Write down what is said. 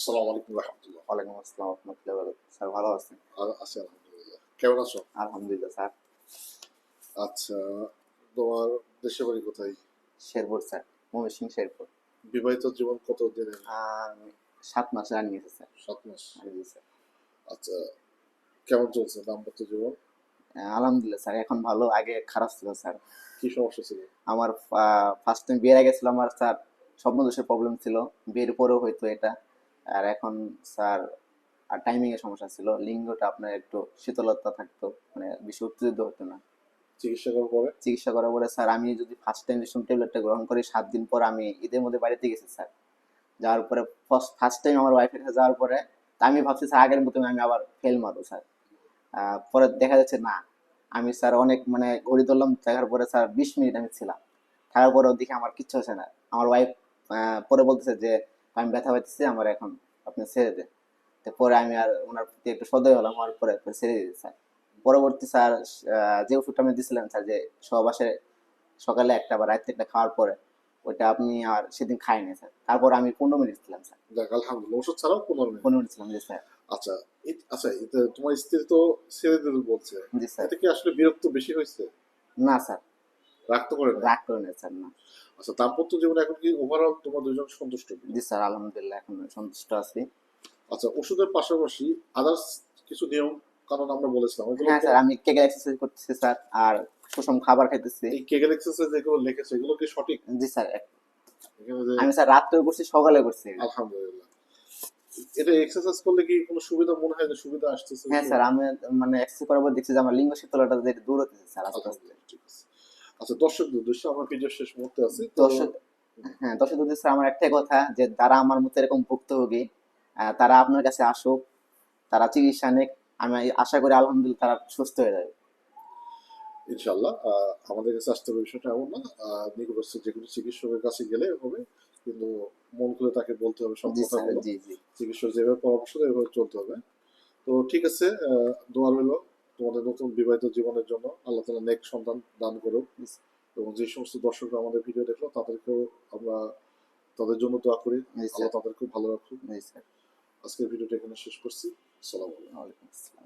আসসালামু আলাইকুম রহমতুল্লাহ। ওয়ালাইকুম আসসালাম রহমতুল্লাহ। স্যার ভালো আছেন? আছি আলহামদুলিল্লাহ। কেমন আছো? আলহামদুলিল্লাহ স্যার। আচ্ছা তোমার দেশের বাড়ি কোথায়? শেরপুর স্যার। ময়মনসিং শেরপুর। বিবাহিত জীবন কত আহ, সাত মাস রানিং আছে স্যার। সাত মাস। জি স্যার আচ্ছা কেমন চলছে দাম্পত্য জীবন? আলহামদুলিল্লাহ স্যার। এখন ভালো আগে খারাপ ছিল স্যার। কি সমস্যা ছিল? আমার ফার্স্ট টাইম বিয়ের আগে ছিল আমার স্যার। স্বপ্ন দোষের প্রবলেম ছিল। বিয়ের পরেও হয়তো এটা। আর এখন স্যার আর টাইমিং এর সমস্যা ছিল লিঙ্গটা আপনার একটু শীতলতা থাকতো মানে বেশি উত্তেজিত হতো না। চিকিৎসা করার পরে? চিকিৎসা করার পরে স্যার আমি যদি ফার্স্ট টাইম ট্যাবলেটটা গ্রহণ করি সাত দিন পর আমি ঈদের মধ্যে বাড়িতে গেছি স্যার। যাওয়ার পরে ফার্স্ট টাইম আমার ওয়াইফের কাছে যাওয়ার পরে আমি ভাবছি স্যার আগের মতো আমি আবার ফেল মারবো স্যার। পরে দেখা যাচ্ছে না আমি স্যার অনেক মানে ঘড়ি ধরলাম দেখার পরে স্যার বিশ মিনিট আমি ছিলাম। থাকার পরেও দেখি আমার কিচ্ছু হচ্ছে না। আমার ওয়াইফ পরে বলতেছে যে আমি ব্যথা পাইতেছি আমার এখন আপনি ছেড়ে দেন। তো পরে আমি আর ওনার প্রতি একটু সদয় হলাম হওয়ার পরে ছেড়ে দিয়েছি স্যার। পরবর্তী স্যার যে ওষুধটা আপনি দিয়েছিলেন স্যার যে সবাসে সকালে একটা বা রাত্রে একটা খাওয়ার পরে ওইটা আপনি আর সেদিন খাইনি স্যার। তারপর আমি পনেরো মিনিট ছিলাম স্যার। আলহামদুলিল্লাহ। ওষুধ ছাড়াও পনেরো মিনিট। পনেরো মিনিট ছিলাম জি স্যার। আচ্ছা আচ্ছা তোমার স্ত্রী তো ছেড়ে দিতে বলছে। জি স্যার। এতে কি আসলে বিরক্ত বেশি হয়েছে? না স্যার। পারে না রাগ না স্যার না। আচ্ছা দাম্পত্য জীবনে এখন কি ওভারঅল তোমার দুজন সন্তুষ্ট জি স্যার আলহামদুলিল্লাহ এখন সন্তুষ্ট আছি। আচ্ছা ওষুধের পাশাপাশি আদার্স কিছু নিয়ম কারণ আমরা বলেছিলাম হ্যাঁ স্যার আমি কেকের এক্সারসাইজ করতেছি স্যার আর সুষম খাবার খাইতেছি। এই কেগেল এক্সারসাইজ লিখেছে এগুলো কি সঠিক? জি স্যার আমি স্যার রাত্রে করছি সকালে করছি। আলহামদুলিল্লাহ। এটা এক্সারসাইজ করলে কি কোনো সুবিধা মনে হয় যে সুবিধা আসতেছে? হ্যাঁ স্যার আমি মানে এক্সারসাইজ করার পর দেখছি যে আমার লিঙ্গ শীতলতা যে দূর হতেছে স্যার আস্তে আস্তে। ঠিক আছে। আচ্ছা দর্শকদের উদ্দেশ্যে আমরা ভিডিও শেষ মুহূর্তে আছি দর্শক হ্যাঁ দর্শক উদ্দেশ্যে আমার একটাই কথা যে যারা আমার মতো এরকম ভুক্তভোগী তারা আপনার কাছে আসুক তারা চিকিৎসা নিক আমি আশা করি আলহামদুলিল্লাহ তারা সুস্থ হয়ে যাবে। ইনশাল্লাহ আমাদের কাছে আসতে হবে বিষয়টা এমন না নিকটস্থ যে কোনো চিকিৎসকের কাছে গেলে হবে কিন্তু মন খুলে তাকে বলতে হবে সব জি চিকিৎসক যেভাবে পরামর্শ দেয় এভাবে চলতে হবে। তো ঠিক আছে দোয়া রইল। তোমাদের নতুন বিবাহিত জীবনের জন্য আল্লাহ তালা নেক সন্তান দান করুক। এবং যে সমস্ত দর্শকরা আমাদের ভিডিও দেখল তাদেরকেও আমরা তাদের জন্য তো করি। আল্লাহ তাদেরকেও ভালো রাখুক। আজকের ভিডিওটা এখানে শেষ করছি। সালাম আসসালাম।